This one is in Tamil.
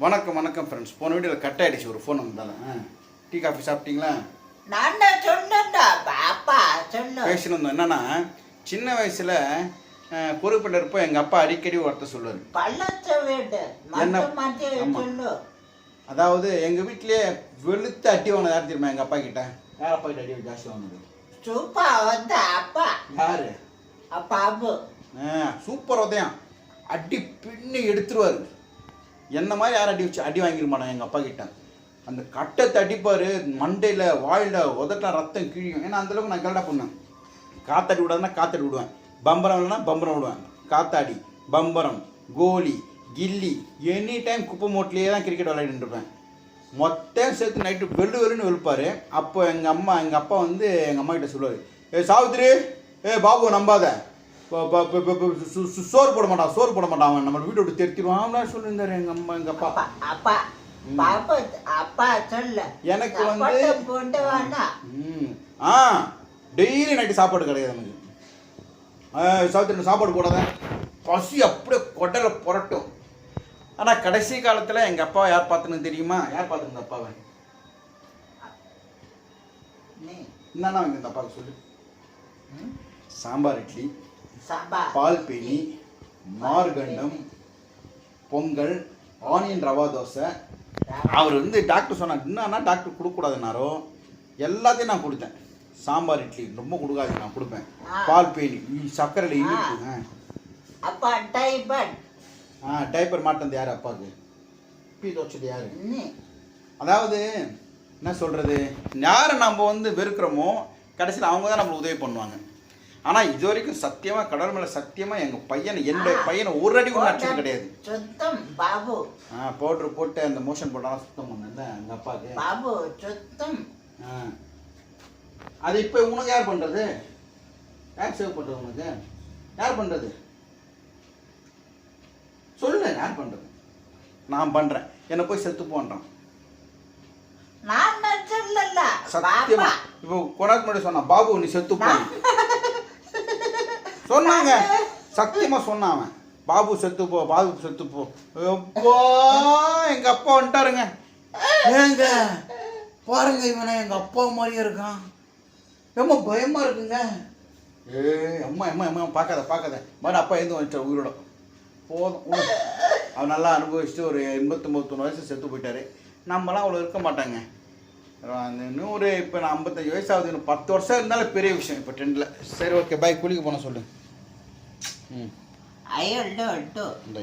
வணக்கம் வணக்கம் ஃப்ரெண்ட்ஸ் போன வீடியோவில் கட் ஆயிடுச்சு ஒரு ஃபோன் வந்தாலும் டீ காஃபி சாப்பிட்டீங்களா? நான் சொன்னேன்டா பாப்பா சொன்ன பேசினோம் என்னன்னா சின்ன வயசுல குறிப்பிட்ட இருப்போ எங்கள் அப்பா அடிக்கடி ஒருத்தர் சொல்லுவார். பள்ளத்தை. சொல்லு. அதாவது எங்கள் வீட்டிலேயே வெளுத்து அடி வாங்கினது யார் தெரியுமா எங்கள் அப்பா கிட்ட? யார் அப்பா கிட்ட அடி ஜாஸ்தி வாங்கினது? சூப்பா வந்து அப்பா. யாரு? பாபு சூப்பர் உதயம். அடி பின்னி எடுத்துருவாரு. என்ன மாதிரி யார் அடி வச்சு அடி வாங்கிருமாடா எங்கள் அப்பா கிட்ட? அந்த கட்டத்தை அடிப்பார் மண்டையில் வாயில் உதட்டா ரத்தம் கிழியும். ஏன்னா அந்தளவுக்கு நான் கரெக்டாக பண்ணேன் காத்தாடி விடாதுன்னா காத்தாடி விடுவேன். பம்பரம் இல்லைன்னா பம்பரம் விடுவேன். காத்தாடி பம்பரம் கோலி கில்லி எனி டைம் குப்பை மூட்டிலேயே தான் கிரிக்கெட் விளையாடிட்டு இருப்பேன். மொத்தம் சேர்த்து நைட்டு வெள்ளு வெள்ளுன்னு வெளுப்பார். அப்போ எங்கள் அம்மா எங்கள் அப்பா வந்து எங்கள் அம்மா கிட்ட சொல்லுவார் ஏ சாவித்திரி ஏ பாபு நம்பாத. சோறு போட மாட்டான் சோறு போட மாட்டான் அவன். நம்ம வீட்டை விட்டு தெரித்திடுவான் அப்படின்னு சொல்லியிருந்தாரு எங்கள் அம்மா எங்கள் அப்பா? அப்பா அப்பா பாபு அப்பா சொல்ல எனக்கு வந்து- ஆ டெய்லி நைட்டு சாப்பாடு கிடையாது எனக்கு. ஆ, சாவித்திரி சாப்பாடு போடாத. பசி அப்படியே கொடலை புரட்டும். ஆனால் கடைசி காலத்தில் எங்கள் அப்பா யார் பார்த்துன்னு தெரியுமா? யார் பார்த்துருந்த அப்பாவை? என்னன்னா இந்த அப்பாவுக்கு சொல்லு? சாம்பார் இட்லி. சாம்பார். பால் பேணி மார்கண்டம் பொங்கல் ஆனியன் ரவா தோசை. அவர் வந்து டாக்டர் சொன்னார் என்னன்னா டாக்டர் கொடுக்கக்கூடாதுன்னாரோ? எல்லாத்தையும் நான் கொடுத்தேன். சாம்பார் இட்லி ரொம்ப கொடுக்காது நான் கொடுப்பேன். பால் இ- சர்க்கரையில் இனிப்பு. அப்பா டைபன் ஆ டைப்பர் மாட்டது யார் அப்பாவுக்கு? பீ தோச்சது யாரு? அதாவது என்ன சொல்கிறது யாரை நம்ம வந்து வெறுக்கிறோமோ கடைசியில் அவங்க தான் நம்மளுக்கு உதவி பண்ணுவாங்க. ஆனால் இது வரைக்கும் சத்தியமாக கடல் மேலே சத்தியமாக எங்கள் பையனை என்னுடைய. பையனை ஒரு அடி கூட அடிச்சது கிடையாது. சுத்தம் பாபு. ஆ பவுட்ரு போட்டு அந்த மோஷன் போட்டாலும் சுத்தம் பண்ணல எங்கள் அப்பாவுக்கு. பாபு சுத்தம். ஆ. அது இப்போ உனக்கு யார் பண்ணுறது யார் சேவ் பண்ணுறது உனக்கு? யார் பண்ணுறது சொல்லு யார் பண்ணுறது நான் பண்ணுறேன் என்னை போய் செத்து போன்றான். நான் சத்தியமா. இப்போ கொண்டாக்கு முன்னாடி சொன்னான் பாபு நீ செத்து போ சொன்னாங்க. சத்தியமா சொன்னான் அவன். பாபு செத்து போ பாபு செத்து போ. எப்பா எங்க அப்பா வந்துட்டாருங்க. ஏங்க பாருங்க இவனை எங்க அப்பா மாதிரியே இருக்கான். ரொம்ப பயமா இருக்குங்க. ஏய் அம்மா அம்மா அம்மா பார்க்காத பார்க்காத. மாதிரி அப்பா எழுந்து வந்துட்டார் உயிரோட. போதும். அவர் நல்லா அனுபவிச்சுட்டு ஒரு எண்பத்தொம்பது தொண்ணூறு வயசு செத்து போயிட்டாரு. நம்மலாம் அவ்வளோ இருக்க மாட்டாங்க. அந்த நூறு இப்போ நான் ஐம்பத்தஞ்சு வயசு ஆகுது. இன்னும் பத்து வருஷம் இருந்தாலும் பெரிய விஷயம் இப்போ டென்னில் சரி ஓகே பை குளிக்க போன சொல்லு. അയ്യോ ഉണ്ടോ? ഉണ്ടോ.